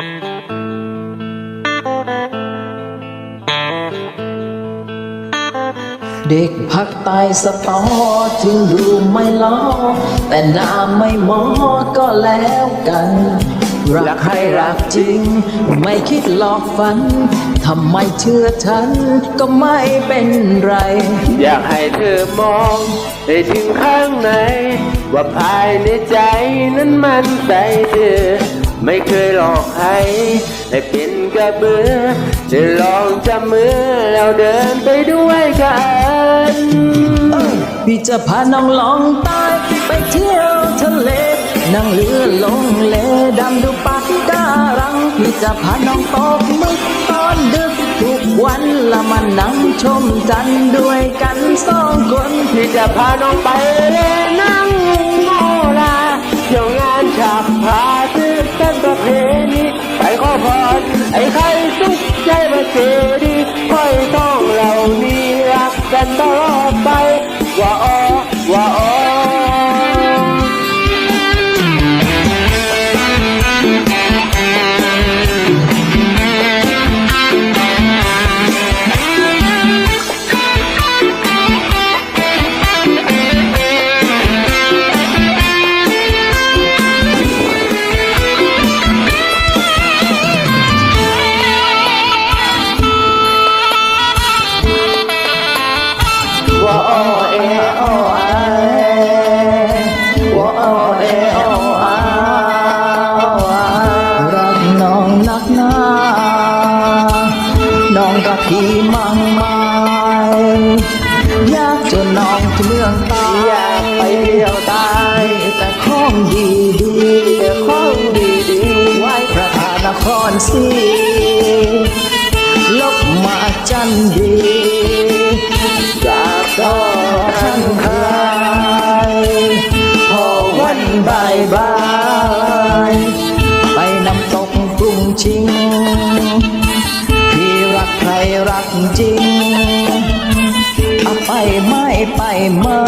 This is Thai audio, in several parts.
เด็กพักใต้สตอถึงดูไม่ล้อแต่หน้าไม่มอก็แล้วกัน รักใครรักจริง ไม่คิดหลอกฝันทำไมเชื่อฉันก็ไม่เป็นไร อยากให้เธอมองให้ถึงข้างใน ว่าภายในใจนั้นมันใส่เธอ ไม่เคยหลอกใครให้เป็นกระเบือจะลองจับมือแล้วเดินไปด้วยกันพี่จะพาน้องลองใต้ไปเที่ยวทะเลนั่งเรือลงเลดำดูปากการังพี่จะพาน้องตกมึกตอนดึกทุกวันละมานั่งชมจันทร์ด้วยกันสองคนที่จะพาน้องไปเล่นนั่ง ใว่าโอเอโอไอว่าโอเอโอไอรักน้องนักหนาน้องกับพี่มั่งมายยากจอน้องที่เมืองใตาอยากไปเที่ยวใต้แต่ของดีดีแต่ของดีดีไว้พระธานครศรีลบมาจันดี ไปไม่ไปไม่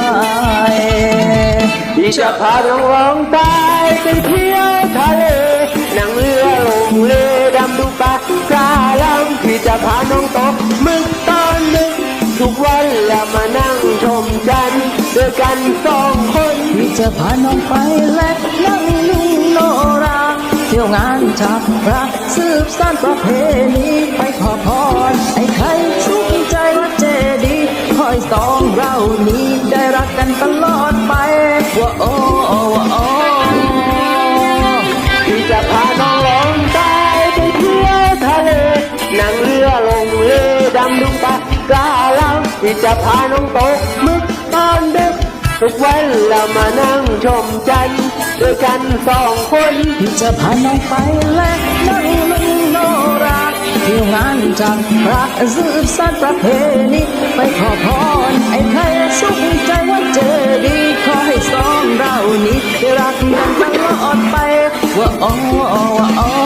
ที่จะพาน้องร้องใต้ไปเที่ยวทะเลนั่งเรือลงเลดำดูปลากาลังที่จะพาน้องตกมึกตอนดึกทุกวันแล้วมานั่งชมจันทร์ด้วยกันสองคนพี่จะพาน้องไปและนั่งนุ่งโนราเที่ยวงานจับพระสืบสานประเพณีไปขอพรไอ้ใครสุขใจว่าเจดีย์ค อยสองเรานี้ได้รักกันตลอดไปว่าโอ้ว่าโอ้ที่จะพาน้องร้องใต้ไปเที่ยวทะเลนั่งเรือลงเลดำดูปลากาลังที่จะพาน้องตกมึกตอนดึกทุกวันแล้วมานั่งชมจันทร์ด้วยกันสองคนพี่จะพาน้องไปและนั่งนุ่งโนราเที่ยวงานจับพระสืบสานประเพณีไปขอพร ให้ส